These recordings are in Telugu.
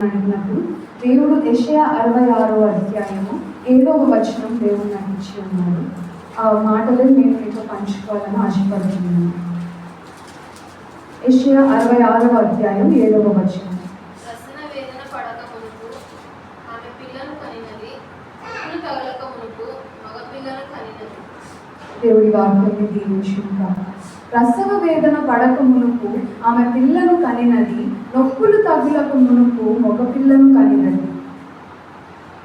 దేవుడు యెషయా అరవై ఆరో అధ్యాయము ఏడవ వచనం దేవుడు నాకు ఇచ్చి ఉన్నాడు. ఆ మాటలు నేను మీతో పంచుకోవాలని ఆశపడుతున్నాను. యెషయా అరవై ఆరవ అధ్యాయం ఏడవ వచనం. దేవుడి వాక్యాన్ని దీవించుకుంటాం ప్రసవ వేదన పడక మునుపు ఆమె పిల్లను కనినది నొప్పులు తగులకు మునుపు ఒక పిల్లను కనినది.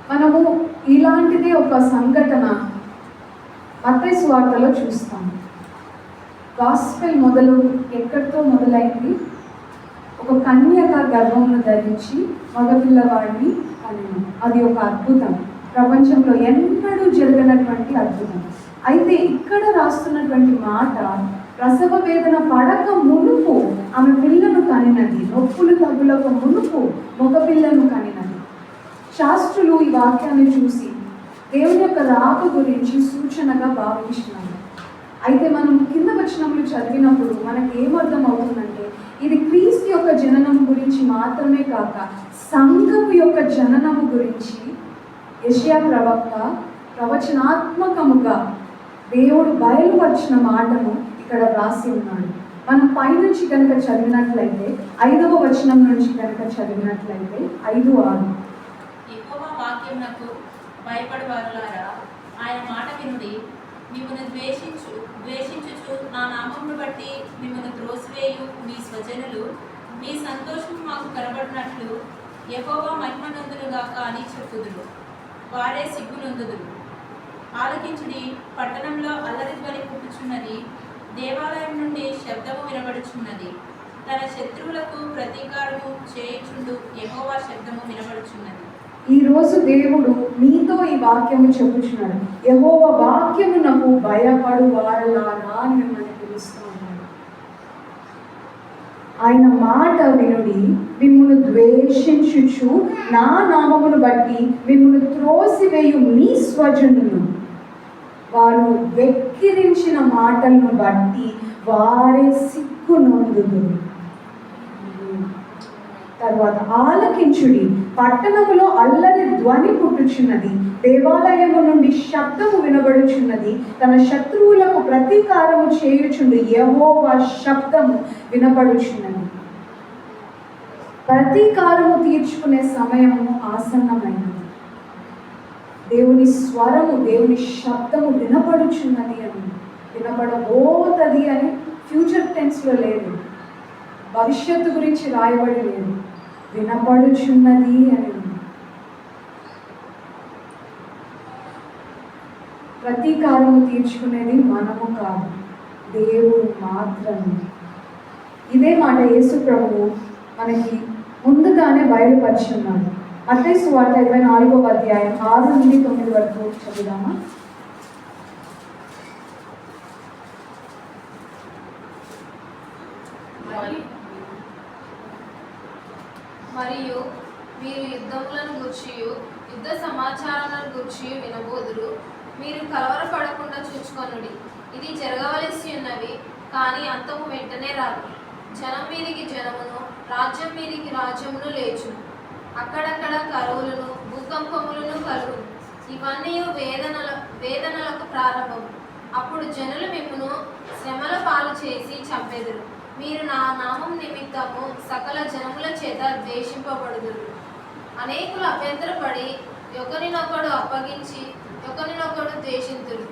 మనము ఇలాంటిది ఒక సంఘటన మత్తయి సువార్తలో చూస్తాం. గాస్పెల్ మొదలు ఎక్కడితో మొదలైంది? ఒక కన్యక గర్భమును ధరించి మగపిల్లవాడిని కనెను అది ఒక అద్భుతం. ప్రపంచంలో ఎన్నడూ జరగనటువంటి అద్భుతం. అయితే ఇక్కడ రాస్తున్నటువంటి మాట ప్రసవ వేదన పడక మునుపు ఆమె పిల్లను కనినది. నొప్పులు తగులక మునుపు మగ పిల్లను కనినది. శాస్త్రులు ఈ వాక్యాన్ని చూసి దేవుని యొక్క రాక గురించి సూచనగా భావించినారు. అయితే మనం కింద వచనములు చదివినప్పుడు మనకు ఏమర్థం అవుతుందంటే ఇది క్రీస్తు యొక్క జననం గురించి మాత్రమే కాక సంఘము యొక్క జననము గురించి యెషయా ప్రవక్త ప్రవచనాత్మకముగా దేవుడు బయలుపరిచిన మాటను ఇక్కడ రాసి ఉన్నాడు. మనం పైనుంచి కనుక చదివినట్లయితే ఐదవ వచనం నుంచి కనుక చదివినట్లయితే ఐదు ఆరు. యెహోవా ఆయన మాట వినుడి మిమ్మల్ని ద్వేషించు ద్వేషించుచు నా నామమును బట్టి మిమ్మల్ని త్రోసివేయు మీ స్వజనులు మీ సంతోషం మాకు కనబడినట్లు యెహోవా మహిమనందునుగాక అని చెప్పుదురు. వారే సిగ్గునందుదురు. ఆలకించుడి పట్టణంలో అల్లరి ధ్వని పుట్టుచున్నది దేవాలయం నుండి శబ్దము వినబడుచున్నది. తన శత్రువులకు ప్రతీకారము చేయుచుండు యహోవా శబ్దము వినబడుచున్నది. ఈ రోజు దేవుడు మీతో ఈ వాక్యము చెప్పుచున్నాడు. యహోవ వాక్యమునకు భయపడు వారలారా అని మిమ్మల్ని పిలుస్తూ ఉన్నాడు. ఆయన మాట వినుడి మిమ్మల్ని ద్వేషించుచు నా నామమును బట్టి మిమ్మల్ని త్రోసివేయు మీ స్వజనులు. వారు వెక్కిరించిన మాటలను బట్టి వారే సిక్కు నొందుదురు. తర్వాత ఆలకించుడి. పట్టణములో అల్లరి ధ్వని పుట్టుచున్నది. దేవాలయము నుండి శబ్దము వినబడుచున్నది. తన శత్రువులకు ప్రతీకారము చేయుచుండు యహోవా శబ్దము వినబడుచున్నది. ప్రతీకారము తీర్చుకునే సమయము ఆసన్నమైనది. దేవుని స్వరము దేవుని శబ్దము వినపడుచున్నది అని. వినపడబోతుంది అని ఫ్యూచర్ టెన్స్లో లేదు. భవిష్యత్తు గురించి రాయబడి లేదు. వినపడుచున్నది అని. ప్రతీకారము తీర్చుకునేది మనము కాదు దేవుడు మాత్రమే. ఇదే మాట యేసు ప్రభువు మనకి ముందుగానే బయలుపరిచున్నాడు అత్తయ్య సువార్త ఇరవై నాలుగో అధ్యాయం ఆరు నుండి తొమ్మిది వరకు చదువుదామా? మరియు మీరు యుద్ధములను గుర్చి యుద్ధ సమాచారాలను గుర్చి వినబోదురు. మీరు కలవరపడకుండా చూచుకొనుడి. ఇది జరగవలసి ఉన్నవి కానీ అంతము వెంటనే రాదు. జనం మీదికి జనమును రాజ్యం మీదికి రాజ్యమును లేచును. అక్కడక్కడ కరువులను భూకంపములను కలుగు. ఇవన్నీ వేదనల వేదనలకు ప్రారంభం. అప్పుడు జనులు మిమ్మను శ్రమల పాలు చేసి చంపెదురు. మీరు నా నామం నిమిత్తము సకల జనముల చేత ద్వేషింపబడుదురు. అనేకులు అభ్యంతరపడి ఒకరినొకడు అప్పగించి ఒకరినొకడు ద్వేషింతురు.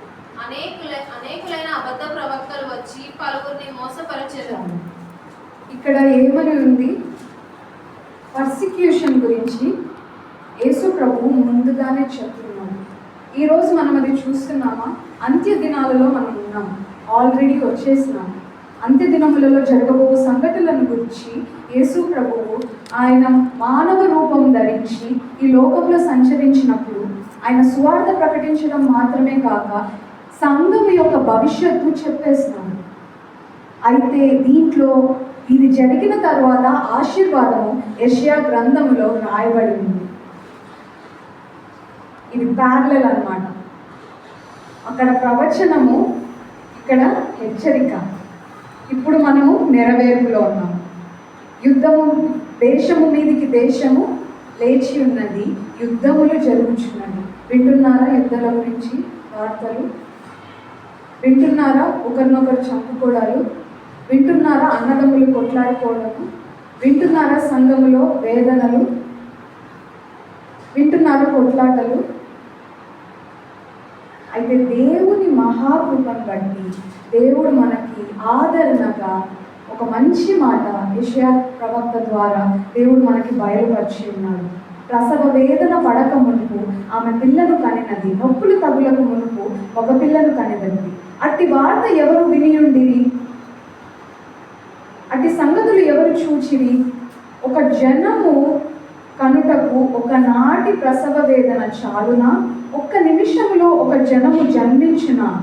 అనేకుల అనేకులైన అబద్ధ ప్రవక్తలు వచ్చి పలువురిని మోసపరచరు ఇక్కడ ఏమని ఉంది పర్సిక్యూషన్ గురించి యేసు ప్రభు ముందుగానే చెప్తున్నాడు. ఈరోజు మనం అది చూస్తున్నామా? అంత్య దినాలలో మనం ఉన్నాం. ఆల్రెడీ వచ్చేసినాం. అంత్య దినములలో జరగబో సంఘటనలను గురించి యేసు ప్రభువు ఆయన మానవ రూపం ధరించి ఈ లోకంలో సంచరించినప్పుడు ఆయన సువార్త ప్రకటించడం మాత్రమే కాక సంఘం యొక్క భవిష్యత్తు చెప్పేస్తున్నాడు. అయితే దీంట్లో ఇది జరిగిన తర్వాత ఆశీర్వాదము యెషయా గ్రంథంలో రాయబడి ఉంది. ఇది ప్యారలల్ అనమాట అక్కడ ప్రవచనము ఇక్కడ హెచ్చరిక. ఇప్పుడు మనము నెరవేర్పులో ఉన్నాము యుద్ధము దేశము మీదికి దేశము లేచి ఉన్నది యుద్ధములు జరుగుచున్నది వింటున్నారా యుద్ధాల గురించి వార్తలు? వింటున్నారా? ఒకరినొకరు చంపుకోవడాలు? వింటున్నారా అన్నదమ్ములు కొట్లాడుకోవడము వింటున్నారా సంఘములో వేదనలు? వింటున్నారా కొట్లాటలు? అయితే దేవుని మహాకృపను బట్టి దేవుడు మనకి ఆదరణగా ఒక మంచి మాట విషయ ప్రవక్త ద్వారా దేవుడు మనకి బయలుపరిచి ఉన్నాడు. ప్రసవ వేదన పడక మునుపు ఆమె పిల్లను కనినది నొప్పులు తగులకు మునుపు ఒక పిల్లను కనినది. అట్టి వార్త ఎవరు వినియుండిరి? అటు సంగతులు ఎవరు చూచిరి? ఒక జనము కనుటకు ఒకనాటి ప్రసవ వేదన చాలున? ఒక్క నిమిషంలో ఒక జనము జన్మించిన?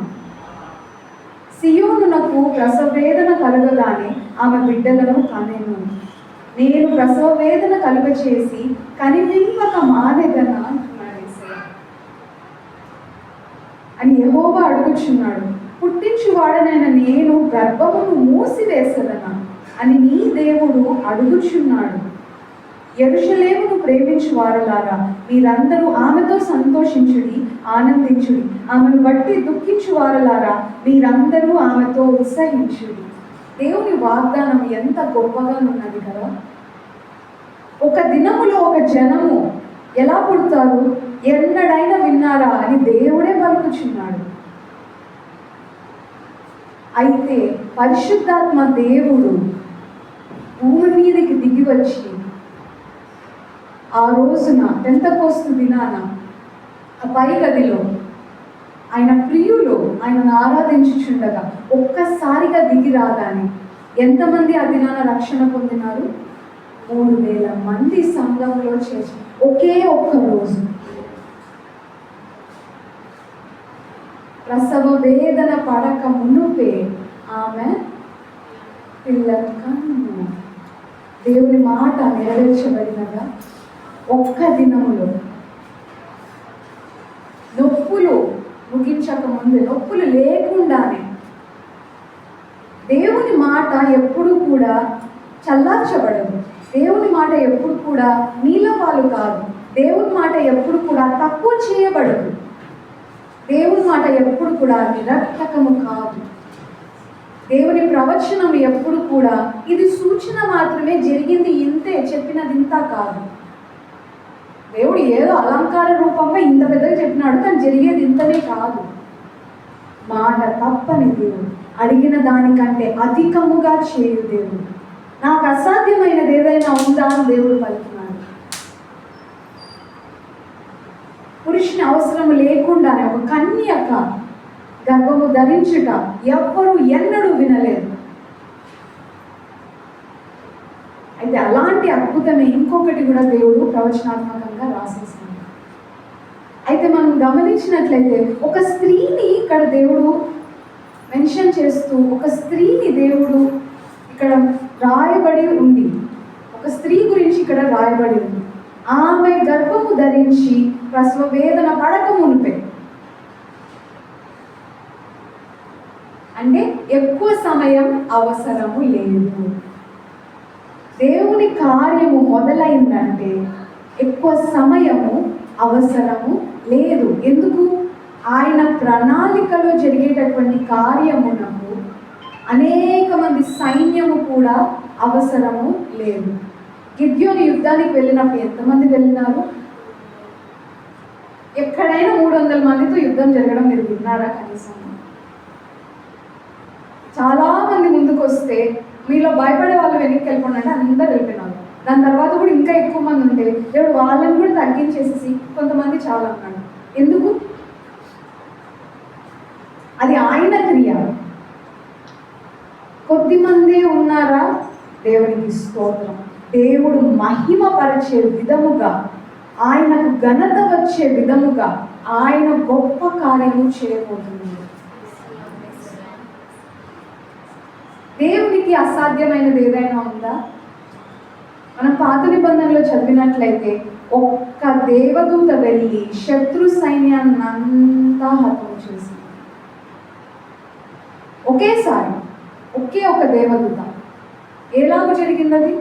సియోనునకు ప్రసవ వేదన కలగగానే ఆమె బిడ్డలను కనెను. నేను ప్రసవ వేదన కలుగచేసి కనిపింపక మానెదన? అని యెహోవా అడుగుచున్నాడు. పుట్టించువాడనైన నేను గర్భమును మూసివేసదనా? అని నీ దేవుడు అడుగుచున్నాడు. ఎరుషలేమును ప్రేమించు వారులారా మీరందరూ ఆమెతో సంతోషించుడి ఆనందించుడి ఆమెను బట్టి దుఃఖించు వారులారా మీరందరూ ఆమెతో ఉత్సహించుడి. దేవుని వాగ్దానం ఎంత గొప్పగా ఉన్నది కదా. ఒక దినములో ఒక జనము ఎలా పుడతారు? ఎన్నడైనా విన్నారా అని దేవుడే పలుకుచున్నాడు. అయితే పరిశుద్ధాత్మ దేవుడు భూమి మీదకి దిగి వచ్చి ఆ రోజున పెంతకోస్తు దినాన ఆ పై గదిలో ఆయన ప్రియులు ఆయనను ఆరాధించుచుండగా ఒక్కసారిగా దిగి రాగానే ఎంతమంది ఆ దినాన రక్షణ పొందినారు? మూడు వేల మంది సంఘంలో చేసి ఒకే ఒక్క రోజు. ప్రసవ వేదన పడక మునుపే ఆమె పిల్లలు కన్ను దేవుని మాట నెరవేర్చబడినగా ఒక్క దినములో. నొప్పులు ముగించక ముందు నొప్పులు లేకుండానే. దేవుని మాట ఎప్పుడు కూడా చల్లార్చబడదు. దేవుని మాట ఎప్పుడు కూడా నీలపాలు కాదు. దేవుని మాట ఎప్పుడు కూడా తక్కువ చేయబడదు. దేవుని మాట ఎప్పుడు కూడా నిరర్థకము కాదు. దేవుని ప్రవచనం ఎప్పుడు కూడా ఇది సూచన మాత్రమే జరిగింది ఇంతే. చెప్పినది ఇంత కాదు. దేవుడు ఏదో అలంకార రూపంగా ఇంత పెద్దగా చెప్పినాడు కానీ జరిగేది ఇంతనే కాదు. మాట తప్పని దేవుడు. అడిగిన దానికంటే అధికముగా చేయు దేవుడు. నాకు అసాధ్యమైనది ఏదైనా ఉందా అని దేవుడు పలుకున్నాడు పురుషుని అవసరం లేకుండానే ఒక కన్యక గర్భము ధరించుట ఎవ్వరూ ఎన్నడూ వినలేదు. అయితే అలాంటి అద్భుతమే ఇంకొకటి కూడా దేవుడు ప్రవచనాత్మకంగా రాసేసింది అయితే మనం గమనించినట్లయితే ఒక స్త్రీని ఇక్కడ దేవుడు మెన్షన్ చేస్తూ ఒక స్త్రీని దేవుడు ఇక్కడ రాయబడి ఉంది. ఒక స్త్రీ గురించి ఇక్కడ రాయబడి ఉంది. ఆమె గర్భము ధరించి ప్రసవ వేదన పడక మునిపే అంటే ఎక్కువ సమయం అవసరము లేదు. దేవుని కార్యము మొదలైందంటే ఎక్కువ సమయము అవసరము లేదు. ఎందుకు? ఆయన ప్రణాళికలో జరిగేటటువంటి కార్యమునకు అనేక మంది సైన్యము కూడా అవసరము లేదు. గిద్యోని యుద్ధానికి వెళ్ళినప్పుడు ఎంతమంది వెళ్ళినారు? ఎక్కడైనా మూడు వందల మందితో యుద్ధం జరగడం మీరు విన్నారా కనీసం చాలా మంది ముందుకు వస్తే మీలో భయపడే వాళ్ళు వెనక్కి వెళ్ళిపోండి అంటే వెళ్ళిపోయినారు. దాని తర్వాత కూడా ఇంకా ఎక్కువ మంది ఉంటే దేవుడు వాళ్ళని కూడా తగ్గించేసేసి కొంతమంది చాలా అన్నాడు ఎందుకు? అది ఆయన క్రియ. కొద్ది మందే ఉన్నారా? దేవునికి స్తోత్రం. దేవుడు మహిమపరిచే విధముగా ఆయనకు ఘనత వచ్చే విధముగా ఆయన గొప్ప కార్యము చేయబోతున్నాడు. దేవునికి అసాధ్యమైనది ఏదైనా ఉందా? మనం పాత నిబంధనలో చదివినట్లయితే ఒక్క దేవదూత వెళ్ళి శత్రు సైన్యాన్ని అంతా హతం చేసి ఒకేసారి ఒకే ఒక దేవదూత. ఎలాగ జరిగింది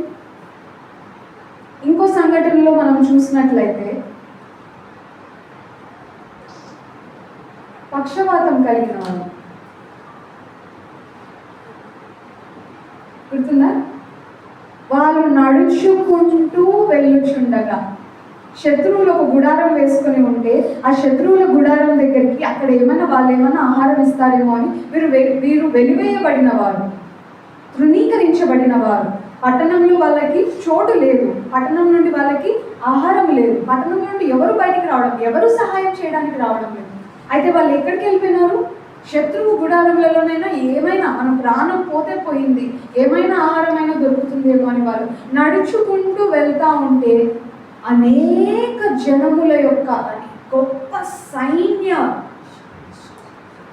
ఇంకో సంఘటనలో మనం చూసినట్లయితే పక్షవాతం కలిగిన వాళ్ళు గుర్తుందా వాళ్ళు నడుచుకుంటూ వెళ్ళుచుండగా. శత్రువులు ఒక గుడారం వేసుకుని ఉంటే ఆ శత్రువుల గుడారం దగ్గరికి అక్కడ ఏమైనా వాళ్ళు ఏమైనా ఆహారం ఇస్తారేమో అని వీరు వె- వీరు వెలివేయబడిన వారు తృణీకరించబడిన వారు పట్టణంలో వాళ్ళకి చోటు లేదు. పట్టణం నుండి వాళ్ళకి ఆహారం లేదు. పట్టణం నుండి ఎవరు బయటికి రావడం ఎవరు సహాయం చేయడానికి రావడం లేదు. అయితే వాళ్ళు ఎక్కడికి వెళ్ళిపోయినారు? శత్రువు గుడారంలలోనైనా ఏమైనా మన ప్రాణం పోతే పోయింది ఏమైనా ఆహారమైనా దొరుకుతుందేమో అని వారు నడుచుకుంటూ వెళ్తా ఉంటే అనేక జనముల యొక్క గొప్ప సైన్యం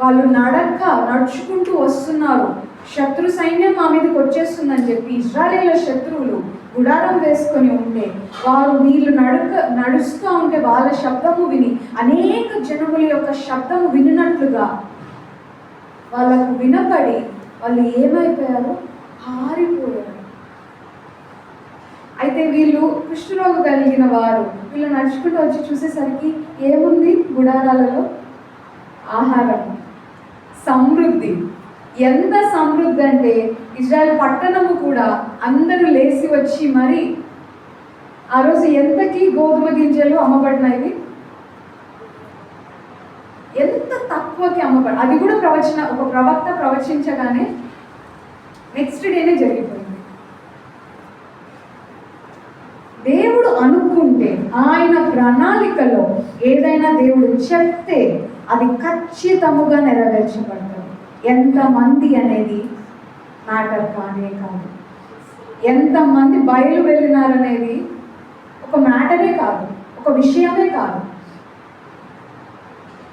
వాళ్ళు నడక నడుచుకుంటూ వస్తున్నారు. శత్రు సైన్యం మా మీదకి వచ్చేస్తుందని చెప్పి ఇజ్రాయేళ్ళ శత్రువులు గుడారం వేసుకొని ఉంటే వారు వీళ్ళు నడుక నడుస్తూ ఉంటే వాళ్ళ శబ్దము విని అనేక జనముల యొక్క శబ్దము వినినట్లుగా వాళ్ళకు వినపడి వాళ్ళు ఏమైపోయారు పారిపోయారు అయితే వీళ్ళు కుష్ఠరోగం కలిగిన వారు వీళ్ళు నడుచుకుంటూ వచ్చి చూసేసరికి ఏముంది గుడారాలలో? ఆహారం. సమృద్ధి. ఎంత సమృద్ధి అంటే ఇజ్రాయెల్ పట్టణము కూడా అందరూ లేచి వచ్చి మరి ఆ రోజు ఎంతకి గోధుమ గింజలు అమ్మబడినవి ఎంత తక్కువకి అది కూడా ప్రవచన ఒక ప్రవక్త ప్రవచించగానే నెక్స్ట్ డేనే జరిగిపోయింది. దేవుడు అనుకుంటే ఆయన ప్రణాళికలో ఏదైనా దేవుడు చెప్తే అది ఖచ్చితముగా నెరవేర్చబడతాడు. ఎంతమంది అనేది మ్యాటర్ కానే కాదు. ఎంతమంది బయలు వెళ్ళినారనేది ఒక మ్యాటరే కాదు ఒక విషయమే కాదు.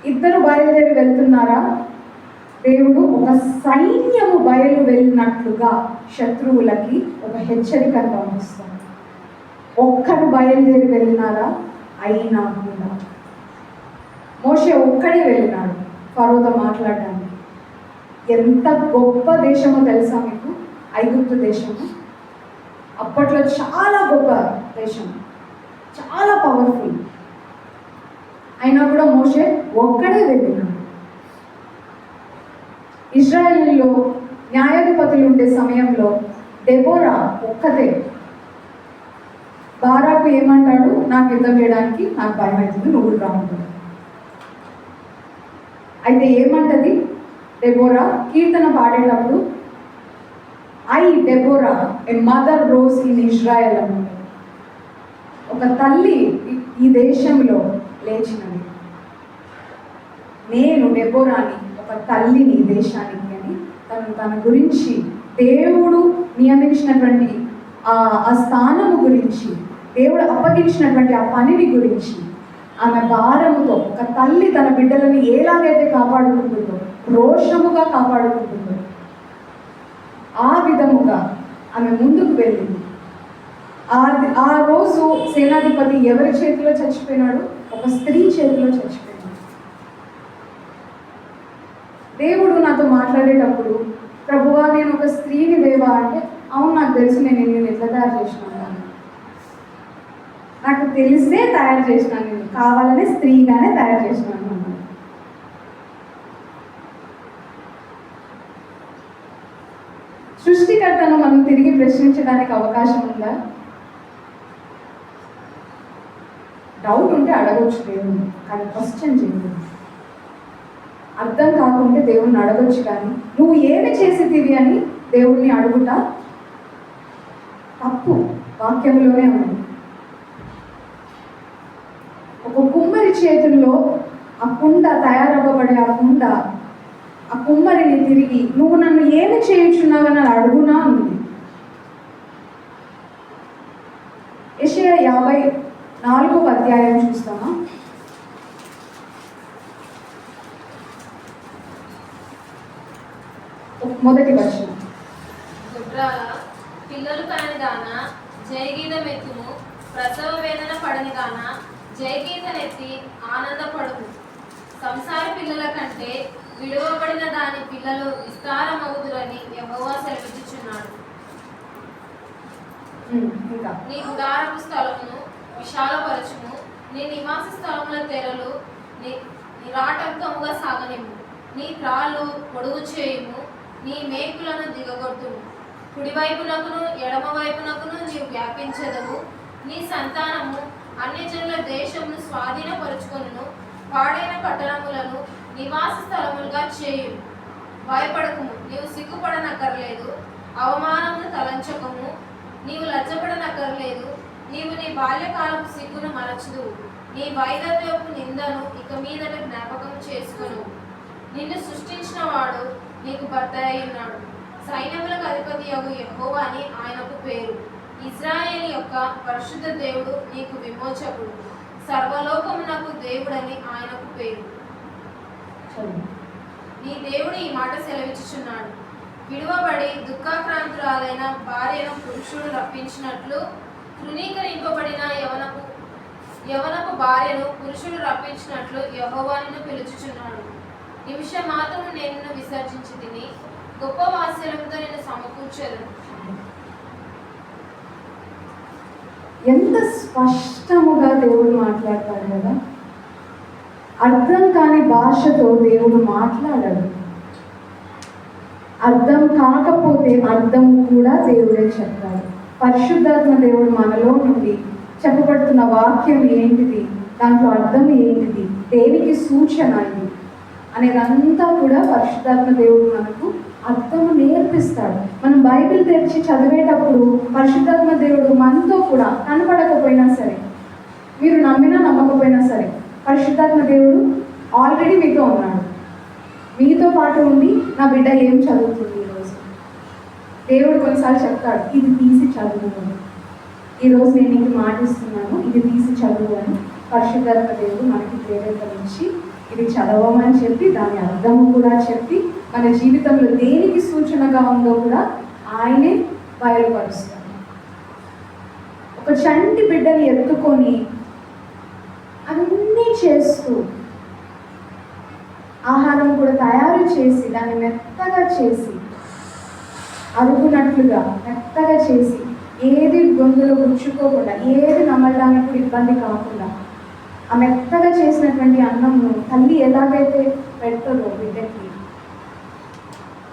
ఇద్దరు బయలుదేరి వెళ్తున్నారా? దేవుడు ఒక సైన్యము బయలు వెళ్ళినట్లుగా శత్రువులకి ఒక హెచ్చరికను పంపిస్తాడు. ఒక్కరు బయలుదేరి వెళ్ళినారా? అయినా కూడా. మోషే ఒక్కడే వెళ్ళినాడు ఫరోతో మాట్లాడడానికి. ఎంత గొప్ప దేశమో తెలుసా మీకు? ఐగుప్తు దేశము. అప్పట్లో చాలా గొప్ప దేశం. చాలా పవర్ఫుల్ అయినా కూడా మోషే ఒక్కడే వెళ్ళినాడు ఇజ్రాయెల్లో న్యాయాధిపతులు ఉండే సమయంలో డెబోరా ఒక్కతే. బారాకు ఏమంటాడు? నాకు యుద్ధం చేయడానికి నాకు భయం అవుతుంది నువ్వు రాముడు. అయితే ఏమంటది డెబోరా? కీర్తన పాడేటప్పుడు I Deborah a mother rose in Israel అన్నమాట ఒక తల్లి ఈ దేశంలో లేచినది. నేను డెబోరాని ఒక తల్లిని దేశానికి అని తను తన గురించి దేవుడు నియమించినటువంటి ఆ ఆ స్థానము గురించి దేవుడు అప్పగించినటువంటి ఆ పనిని గురించి ఆమె భారముతో ఒక తల్లి తన బిడ్డలని ఎలాగైతే కాపాడుకుంటుందో రోషముగా కాపాడుకుంటుందో ఆ విధముగా ఆమె ముందుకు వెళ్ళింది. ఆ ఆ రోజు సేనాధిపతి ఎవరి చేతిలో చచ్చిపోయినాడు? ఒక స్త్రీ చేతిలో చచ్చిపోయింది. దేవుడు నాతో మాట్లాడేటప్పుడు ప్రభువా నేను ఒక స్త్రీని దేవా అంటే అవును నాకు తెలుసు నేను నిన్ను ఎట్లా తయారు చేసినాను నాకు తెలిసే తయారు చేసినాను నేను కావాలనే స్త్రీగానే తయారు చేసినాను సృష్టికర్తను మనం తిరిగి ప్రశ్నించడానికి అవకాశం ఉందా? డౌట్ ఉంటే అడగొచ్చు దేవుని కానీ క్వశ్చన్ చేయండి అర్థం కాకుంటే దేవుణ్ణి అడగొచ్చు కానీ నువ్వు ఏమి చేసేదివి అని దేవుణ్ణి అడుగుట తప్పు వాక్యంలోనే ఉంది. ఒక కుమ్మరి చేతుల్లో ఆ కుండ తయారవ్వబడే ఆ కుండ ఆ కుమ్మరిని తిరిగి నువ్వు నన్ను ఏమి చేయించున్నావు అని అడుగునా? ఉంది యెషయా యాభై నాలుగో అధ్యాయం చూస్తామా? మొదటి వర్షం పిల్లలు కాని దాన జయగీతం ఎత్తుము ప్రసవ వేదన పడని దాన జయగీతనెత్తి ఆనందపడుము. సంసార పిల్లల కంటే విడువబడిన దాని పిల్లలు విస్తారమవుదురని యెహోవా సెలవిచ్చుచున్నాడు. నీ గుడారపు స్థలమును విశాలపరచుము. నీ నివాస స్థలముల తెరలు నీ నిరాటంకముగా సాగనిమ్ము. నీ త్రాళ్ళు పొడుగు చేయుము. నీ మేకులను దిగగొట్టుము కుడివైపునకును ఎడమ వైపునకును నీవు వ్యాపించదవు నీ సంతానము అన్యజనుల దేశమును స్వాధీనపరుచుకొను పాడైన పట్టణములను నివాస స్థలములుగా చేయుము. భయపడకుము. నీవు సిగ్గుపడనక్కర్లేదు. అవమానమును తలంచకము. నీవు లజ్జపడనక్కర్లేదు. నీవు నీ బాల్యకాలపు సిగ్గును మరచుదు నీ వైదవ్యపు నిందను ఇక మీదట జ్ఞాపకం చేసుకును. నిన్ను సృష్టించిన వాడు నీకు భర్త ఉన్నాడు. సైన్యములకు అధిపతి అగు యహోవా అని ఆయనకు పేరు. ఇజ్రాయేల్ యొక్క పరిశుద్ధ దేవుడు నీకు విమోచకుడు. సర్వలోకమునకు దేవుడని ఆయనకు పేరు. నీ దేవుడు ఈ మాట సెలవిచ్చుచున్నాడు. విడువబడి దుఃఖాక్రాంతురాలైన భార్యను పురుషుడు రప్పించినట్లు తృణీకరింపబడిన యవనపు యవనపు భార్యను పురుషుడు రప్పించినట్లు యహోవానిను పిలుచుచున్నాడు. నిమిష మాత్రము నేను విసర్జించి తిని గొప్ప వాత్సల్యంతో నేను సమకూర్చదు ఎంత స్పష్టముగా దేవుడు మాట్లాడతాడు కదా? అర్థం కాని భాషతో దేవుడు మాట్లాడాడు. అర్థం కాకపోతే అర్థం కూడా దేవుడే చెప్తాడు. పరిశుద్ధాత్మ దేవుడు మనలో నుండి చెప్పబడుతున్న వాక్యం ఏంటిది? దాంట్లో అర్థం ఏంటిది? దేనికి సూచన ఇది? అనేదంతా కూడా పరిశుద్ధాత్మ దేవుడు మనకు అర్థం నేర్పిస్తాడు. మనం బైబిల్ తెరిచి చదివేటప్పుడు పరిశుద్ధాత్మ దేవుడు మనతో కూడా కనపడకపోయినా సరే మీరు నమ్మినా నమ్మకపోయినా సరే పరిశుద్ధాత్మ దేవుడు ఆల్రెడీ మీతో ఉన్నాడు. మీతో పాటు ఉండి నా బిడ్డ ఏం చదువుతుంది? దేవుడు కొన్నిసార్లు చెప్తాడు ఇది తీసి చదువు అని. ఈరోజు నేను నీకు మాటిస్తున్నాను ఇది తీసి చదువు అని పరిశుద్ధాత్మ దేవుడు మనకి ప్రేరేపణించి ఇది చదవమని చెప్పి దాని అర్థము కూడా చెప్పి మన జీవితంలో దేనికి సూచనగా ఉందో కూడా ఆయనే బయలుపరుస్తాడు ఒక చంటి బిడ్డని ఎత్తుకొని అన్నీ చేస్తూ ఆహారం కూడా తయారు చేసి దాన్ని మెత్తగా చేసి అరుగునట్లుగా మెత్తగా చేసి ఏది గొంతులో గుచ్చుకోకుండా ఏది నమ్మడానికి కూడా ఇబ్బంది కాకుండా ఆ మెత్తగా చేసినటువంటి అన్నంను తల్లి ఎలాగైతే పెడతారో బిడ్డకి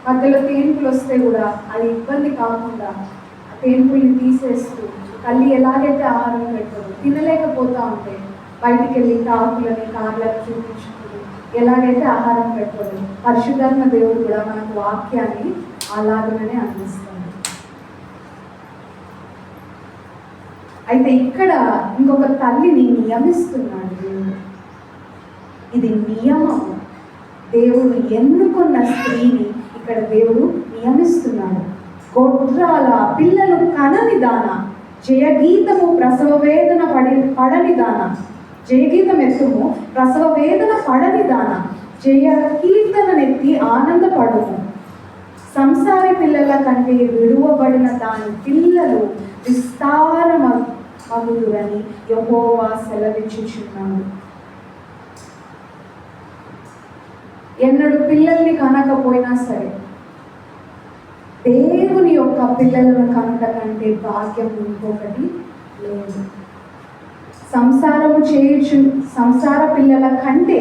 మధ్యలో తేన్పులు వస్తే కూడా అది ఇబ్బంది కాకుండా ఆ తేన్పుల్ని తీసేస్తూ తల్లి ఎలాగైతే ఆహారం పెడతారో తినలేకపోతా ఉంటే బయటికి వెళ్ళి కాకులని కార్లను చూపించుకుని ఎలాగైతే ఆహారం పెడతారో పరిశుధాత్మ దేవుడు కూడా మనకు వాక్యాన్ని అలాగనే అందిస్తాడు అయితే ఇక్కడ ఇంకొక తల్లిని నియమిస్తున్నాడు ఇది నియమం. దేవుడు ఎన్నుకున్న స్త్రీని ఇక్కడ దేవుడు నియమిస్తున్నాడు? గొడ్రాల పిల్లలు కనని దాన జయగీతము ప్రసవ వేదన పడి పడని దాన జయగీతం ఎత్తుము ప్రసవ వేదన పడని దాన జయ కీర్తననెత్తి ఆనందపడుము. సంసారి పిల్లల కంటే విడువబడిన దాని పిల్లలు విస్తారమగుదురని యహోవా సెలవిచ్చుచున్నాడు. ఎన్నడు పిల్లల్ని కనకపోయినా సరే దేవుని యొక్క పిల్లలను కనుక కంటే భాగ్యం ఇంకొకటి లేదు. సంసారము చేయుచు సంసార పిల్లల కంటే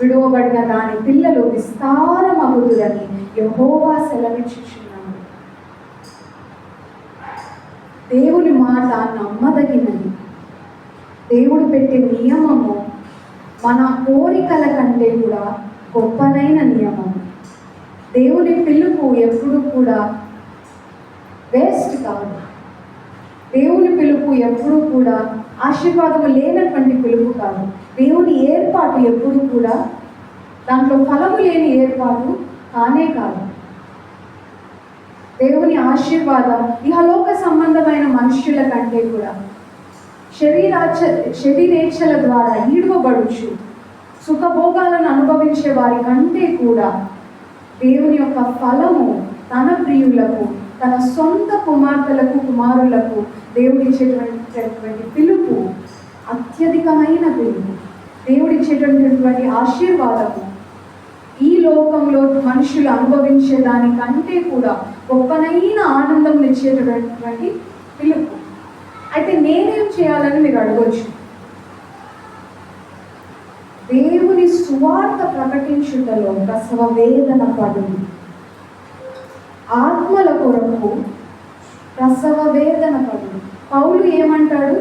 విడువబడిన దాని పిల్లలు విస్తారమగుదురని యహోవా సెలవిచ్చుచున్నాడు. దేవుని మాట నమ్మదగినది. దేవుడు పెట్టే నియమము మన కోరికల కంటే కూడా గొప్పనైన నియమం. దేవుని పిలుపు ఎప్పుడు కూడా వేస్ట్ కాదు. దేవుని పిలుపు ఎప్పుడు కూడా ఆశీర్వాదము లేనటువంటి పిలుపు కాదు. దేవుని ఏర్పాటు ఎప్పుడు కూడా దాంట్లో ఫలము లేని ఏర్పాటు కానే కాదు. దేవుని ఆశీర్వాదం ఇహలోక సంబంధమైన మనుష్యుల కంటే కూడా. శరీరాచ శరీరేచ్ఛల ద్వారా ఈడవబడుచు. సుఖభోగాలను అనుభవించే వారి కంటే కూడా దేవుని యొక్క ఫలము తన ప్రియులకు తన సొంత కుమార్తెలకు కుమారులకు దేవుడిచ్చేటువంటి పిలుపు అత్యధికమైన పిలుపు. దేవుడిచ్చేటటువంటి ఆశీర్వాదము. ఈ లోకంలో మనుషులు అనుభవించే దానికంటే కూడా గొప్పనైన ఆనందం ఇచ్చేటటువంటి పిలుపు. అయితే నేనేం చేయాలని మీరు అడగొచ్చు? దేవుని సువార్త ప్రకటించుటలో ప్రసవ వేదన పడు ఆత్మల కొరకు ప్రసవ వేదన పడు పౌలు ఏమంటాడు?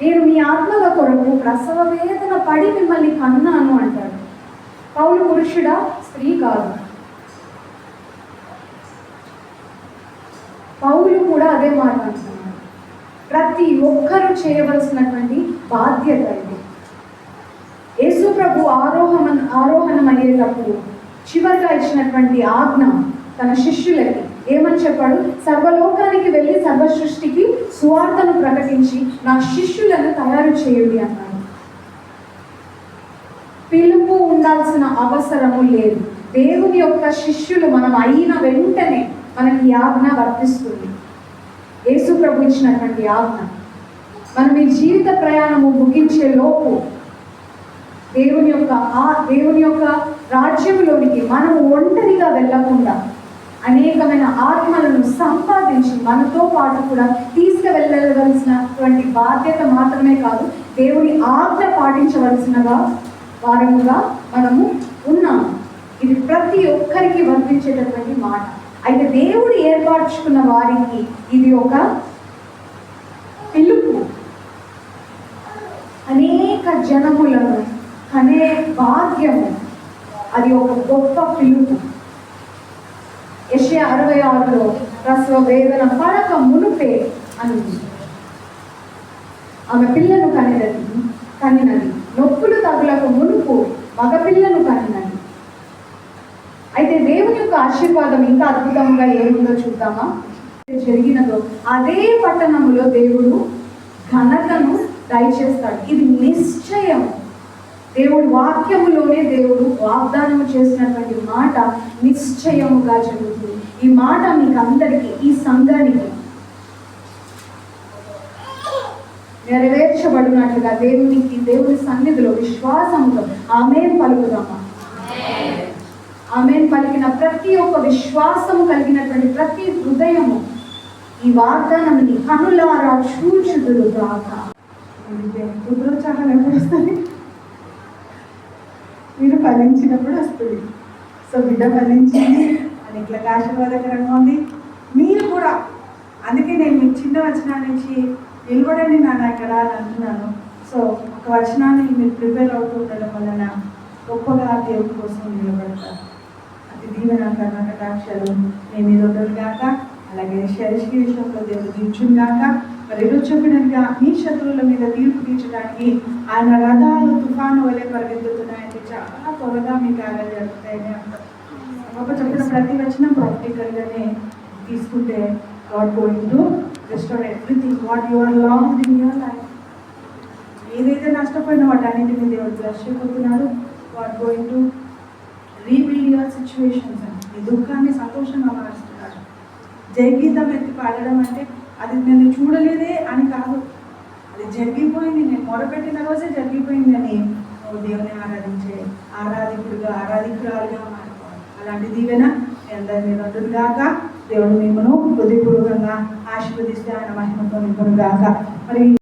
నేను మీ ఆత్మల కొరకు ప్రసవ వేదన పడి మిమ్మల్ని కన్నాను అంటాడు. పౌలు పురుషుడా? స్త్రీ కాదు. పౌలు కూడా అదే మాట ప్రతి ఒక్కరూ చేయవలసినటువంటి బాధ్యత ఇది. యేసు ప్రభు ఆరోహణ ఆరోహణం అయ్యేటప్పుడు చివరిగా ఇచ్చినటువంటి ఆజ్ఞ తన శిష్యులకి. ఏమని చెప్పాడు? సర్వలోకానికి వెళ్ళి సర్వ సృష్టికి సువార్తను ప్రకటించి నా శిష్యులను తయారు చేయండి అన్నాడు. పిలుపు అవసరము లేదు. దేవుని యొక్క శిష్యులు మనం అయిన వెంటనే మనకి యాజ్ఞ ఆజ్ఞ వర్తిస్తుంది. యేసు ప్రభు ఇచ్చినటువంటి ఆజ్ఞ. మనం ఈ జీవిత ప్రయాణము ముగించే లోపు దేవుని యొక్క ఆ దేవుని యొక్క రాజ్యంలోనికి మనం ఒంటరిగా వెళ్ళకుండా అనేకమైన ఆత్మలను సంపాదించి మనతో పాటు కూడా తీసుకువెళ్ళవలసినటువంటి బాధ్యత మాత్రమే కాదు దేవుని ఆజ్ఞ పాటించవలసినగా వారముగా మనము ఉన్నాము. ఇది ప్రతి ఒక్కరికి వర్తించేటటువంటి మాట. అయితే దేవుడు ఏర్పరచుకున్న వారికి ఇది ఒక పిలుపు. అనేక జనములను అనే భాగ్యము. అది ఒక గొప్ప పిలుపు. యెషయా అరవై ఆరులో ప్రసవ వేదన పడక మునుపే అని ఆమె పిల్లను కనినది కనినది. నొప్పులు సంవత్సరములకు మునుపు మగపిల్లను కనినది అయితే దేవుని యొక్క ఆశీర్వాదం ఇంకా అద్భుతంగా ఏముందో చూద్దామా? జరిగినదో అదే పట్టణములో దేవుడు ఘనతను దయచేస్తాడు. ఇది నిశ్చయం. దేవుడు వాక్యములోనే దేవుడు వాగ్దానం చేసినటువంటి మాట నిశ్చయముగా జరుగుతుంది. ఈ మాట మీకు అందరికీ ఈ సంఘానికి నెరవేర్చబడినట్లుగా దేవునికి దేవుని సన్నిధిలో విశ్వాసంతో ఆమె పలుకుదామా? ఆమెన్ పలికిన ప్రతి ఒక్క విశ్వాసము కలిగినటువంటి ప్రతి హృదయము ఈ వాగ్దానాన్ని కనులారా చూచుదురు గాక. రుద్రోత్సాహం వస్తుంది మీరు ఫలించినప్పుడు వస్తుంది. సో బిడ్డ ఫలించింది. అని ఇట్లా ఆశీర్వాదకరంగా ఉంది. మీరు కూడా అందుకే నేను మీకు చిన్న వచనాల నుంచి నిలబడండి నాన్న ఇక్కడ అని అంటున్నాను. సో ఒక వచనాన్ని మీరు ప్రిపేర్ అవుతూ ఉండడం వలన గొప్పగా దేవుడి కోసం నిలబడతారు. అది దీవెన కర్ణాటకాక్షలు నేను మీద ఉండదు గాక అలాగే శరీష్కి విషయంలో దేవుడు దించును గాక మరి రుచకుడంగా మీ శత్రువుల మీద తీర్పు తీర్చడానికి ఆయన రథాలు తుఫాను వలె పరిగెత్తుతున్నాయని చాలా త్వరగా మీ కార్యాలు జరుగుతాయని అంటారు. ఒక చెప్పిన ప్రతి వచనం ప్రాక్టికల్గానే తీసుకుంటే God going to restore everything what your long in your life ఏదైతే నష్టపోయినా వాటి అన్నింటి దేవుడు బ్లెస్ చేయబోతున్నాడు what going to rebuild your situations అని ఈ దుఃఖాన్ని సంతోషంగా మారుస్తున్నాడు జయగీతం ఎత్తి పాడడం అంటే అది నేను చూడలేదే అని కాదు. అది జరిగిపోయింది. నేను మొరపెట్టిన రోజే జరిగిపోయింది అని దేవుని ఆరాధించే ఆరాధికుడిగా ఆరాధికురాలుగా మారిపోవాలి అలాంటి దీవెన అందరి మీద ఉంటుంది దేవుడు మిమ్మను హృదయపూర్వకంగా ఆశీర్వదిస్తే ఆయన మహిమతో నింపునుగాక మరి